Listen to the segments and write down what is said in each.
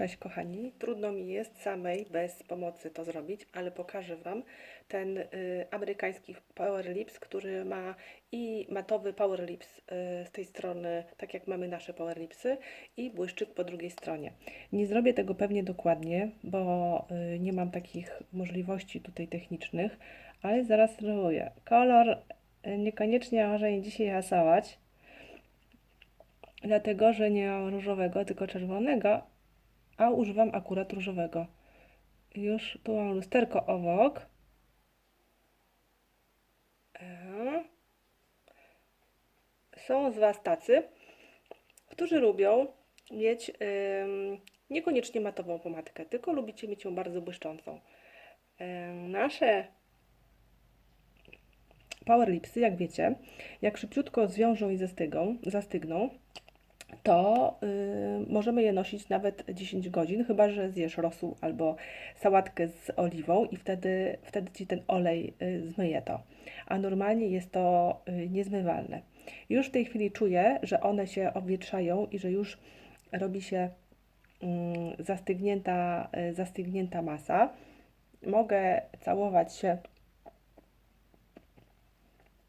Cześć kochani, trudno mi jest samej bez pomocy to zrobić, ale pokażę Wam ten y, amerykański Power Lips, który ma i matowy Power Lips y, z tej strony, tak jak mamy nasze Power Lipsy i błyszczyk po drugiej stronie. Nie zrobię tego pewnie dokładnie, bo y, nie mam takich możliwości tutaj technicznych, ale zaraz spróbuję. Kolor y, niekoniecznie może dzisiaj hasować, dlatego że nie mam różowego, tylko czerwonego, a używam akurat różowego. Już tu mam lusterko obok. E. Są z Was tacy, którzy lubią mieć ym, niekoniecznie matową pomadkę, tylko lubicie mieć ją bardzo błyszczącą. Ym, nasze Power Lipsy, jak wiecie, jak szybciutko zwiążą i zastygą, zastygną, to y, możemy je nosić nawet 10 godzin, chyba że zjesz rosół albo sałatkę z oliwą i wtedy, wtedy ci ten olej y, zmyje to. A normalnie jest to y, niezmywalne. Już w tej chwili czuję, że one się obwietrzają i że już robi się mm, zastygnięta, y, zastygnięta masa. Mogę całować się.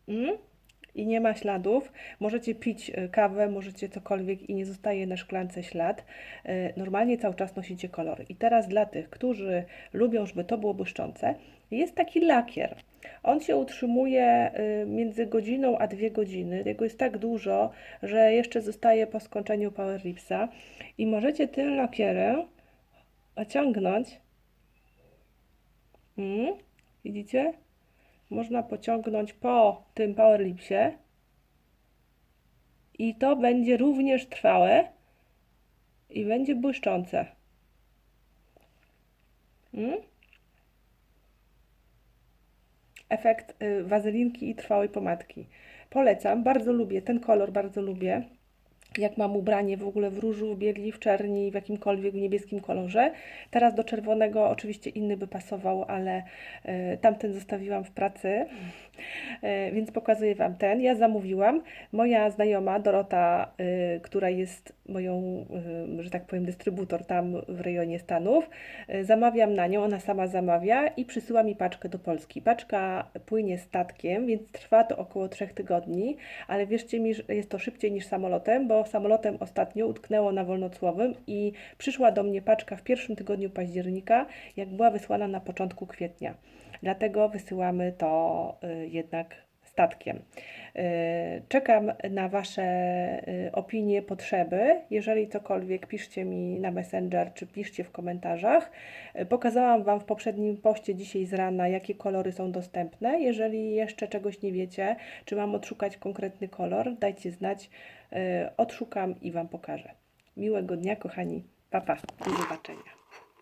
Mm? I nie ma śladów. Możecie pić y, kawę, możecie cokolwiek i nie zostaje na szklance ślad. Y, Normalnie cały czas nosicie kolor. I teraz dla tych, którzy lubią, żeby to było błyszczące, jest taki lakier. On się utrzymuje y, między godziną a dwie godziny. Jego jest tak dużo, że jeszcze zostaje po skończeniu Power. I możecie tym lakierem ociągnąć. Mm, widzicie? Można pociągnąć po tym Power Lipsie i to będzie również trwałe i będzie błyszczące. Mm? Efekt y, wazelinki i trwałej pomadki. Polecam, bardzo lubię ten kolor, bardzo lubię jak mam ubranie w ogóle w różu, w bieli, w czerni, w jakimkolwiek niebieskim kolorze. Teraz do czerwonego oczywiście inny by pasował, ale y, tamten zostawiłam w pracy, y, więc pokazuję Wam ten. Ja zamówiłam. Moja znajoma Dorota, y, która jest moją, y, że tak powiem, dystrybutor tam w rejonie Stanów, y, zamawiam na nią, ona sama zamawia i przysyła mi paczkę do Polski. Paczka płynie statkiem, więc trwa to około 3 tygodni, ale wierzcie mi, że jest to szybciej niż samolotem, bo samolotem ostatnio utknęło na Wolnocłowym i przyszła do mnie paczka w pierwszym tygodniu października, jak była wysłana na początku kwietnia. Dlatego wysyłamy to y, jednak statkiem. Y, Czekam na Wasze y, opinie, potrzeby. Jeżeli cokolwiek, piszcie mi na Messenger czy piszcie w komentarzach. Y, Pokazałam Wam w poprzednim poście dzisiaj z rana, jakie kolory są dostępne. Jeżeli jeszcze czegoś nie wiecie, czy mam odszukać konkretny kolor, dajcie znać. Odszukam i Wam pokażę. Miłego dnia, kochani. Pa, pa. Do zobaczenia.